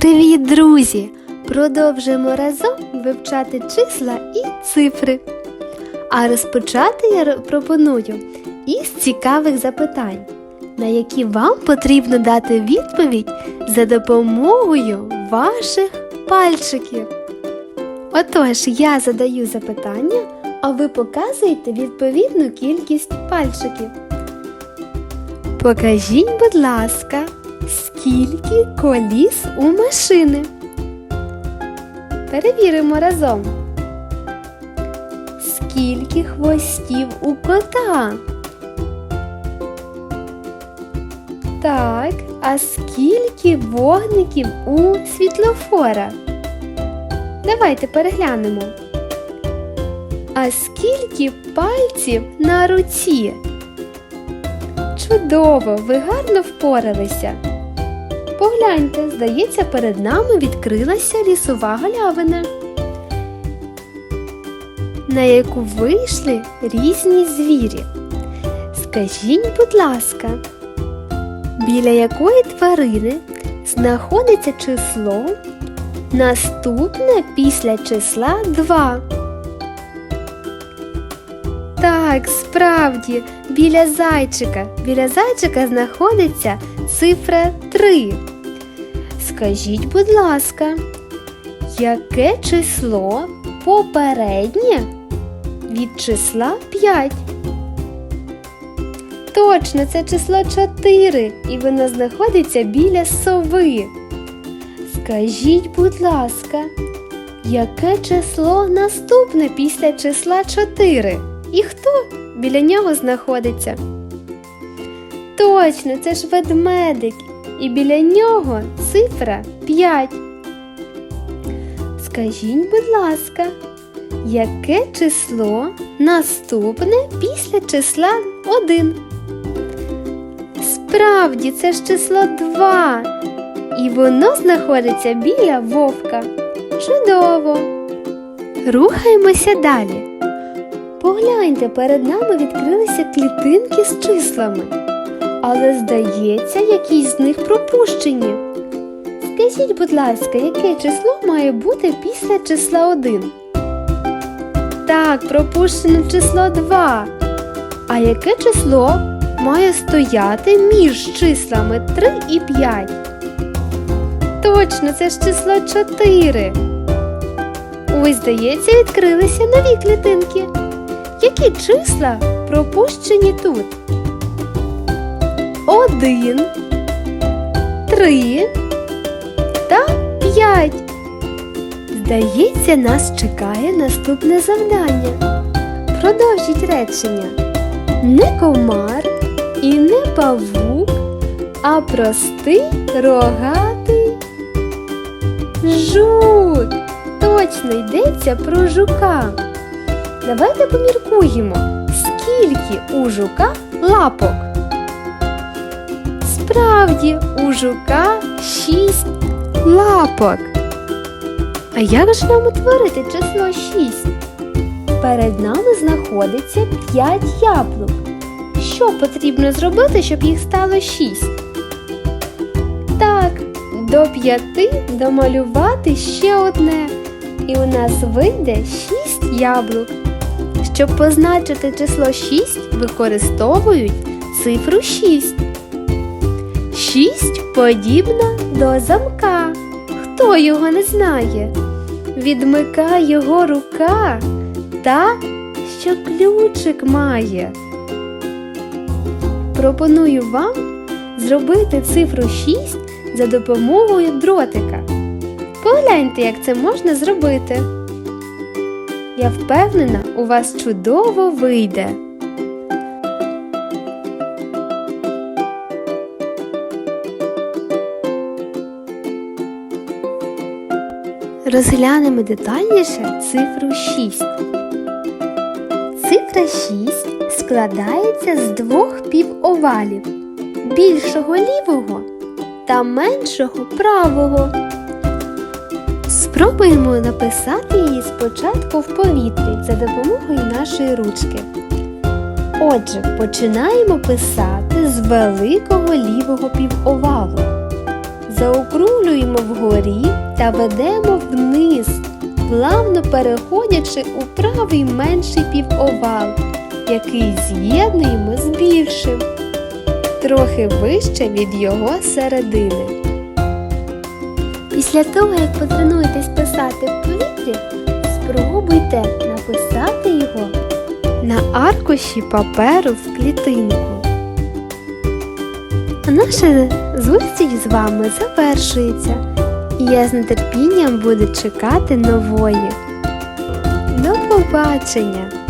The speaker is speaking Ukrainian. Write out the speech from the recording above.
Привіт, друзі! Продовжуємо разом вивчати числа і цифри. А розпочати я пропоную із цікавих запитань, на які вам потрібно дати відповідь за допомогою ваших пальчиків. Отож, я задаю запитання, а ви показуєте відповідну кількість пальчиків. Покажіть, будь ласка, скільки коліс у машини. Перевіримо разом. Скільки хвостів у кота? Так, а скільки вогників у світлофора? Давайте переглянемо. А скільки пальців на руці? Чудово, ви гарно впоралися. Погляньте, здається, перед нами відкрилася лісова галявина, на яку вийшли різні звірі. Скажіть, будь ласка, біля якої тварини знаходиться число наступне після числа 2? Так, справді, біля зайчика. Біля зайчика знаходиться цифра 3. Скажіть, будь ласка, яке число попереднє від числа 5? Точно, це число 4, і воно знаходиться біля сови. Скажіть, будь ласка, яке число наступне після числа 4? І хто біля нього знаходиться? Точно, це ж ведмедик, і біля нього цифра 5. Скажіть, будь ласка, яке число наступне після числа 1? Справді, це ж число 2. І воно знаходиться біля вовка. Чудово! Рухаємося далі. Погляньте, перед нами відкрилися клітинки з числами. Але здається, якісь з них пропущені. Скажіть, будь ласка, яке число має бути після числа 1? Так, пропущено число 2. А яке число має стояти між числами 3 і 5? Точно, це ж число 4. Ось, здається, відкрилися нові клітинки. Які числа пропущені тут? Один, три та п'ять. Здається, нас чекає наступне завдання. Продовжіть речення. Не комар і не павук, а простий рогатий жук. Точно йдеться про жука. Давайте поміркуємо, скільки у жука лапок. Справді, у жука шість лапок. А як ж нам утворити число 6? Перед нами знаходиться 5 яблук. Що потрібно зробити, щоб їх стало 6? Так, до 5 домалювати ще одне. І у нас вийде 6 яблук. Щоб позначити число 6, використовують цифру 6. 6 подібна до замка. Хто його не знає? Відмика його рука та що ключик має. Пропоную вам зробити цифру 6 за допомогою дротика. Погляньте, як це можна зробити. Я впевнена, у вас чудово вийде. Розглянемо детальніше цифру 6. Цифра 6 складається з двох півовалів більшого лівого та меншого правого. Спробуємо написати її спочатку в повітрі за допомогою нашої ручки. Отже, починаємо писати з великого лівого півовалу. Заокруглюємо вгорі та ведемо вниз, плавно переходячи у правий менший півовал, який з'єднуємо з більшим, трохи вище від його середини. Після того, як потренуєтесь писати в повітрі, спробуйте написати його на аркуші паперу в клітинку. А наша зустріч з вами завершується, і я з нетерпінням буду чекати нової. До побачення!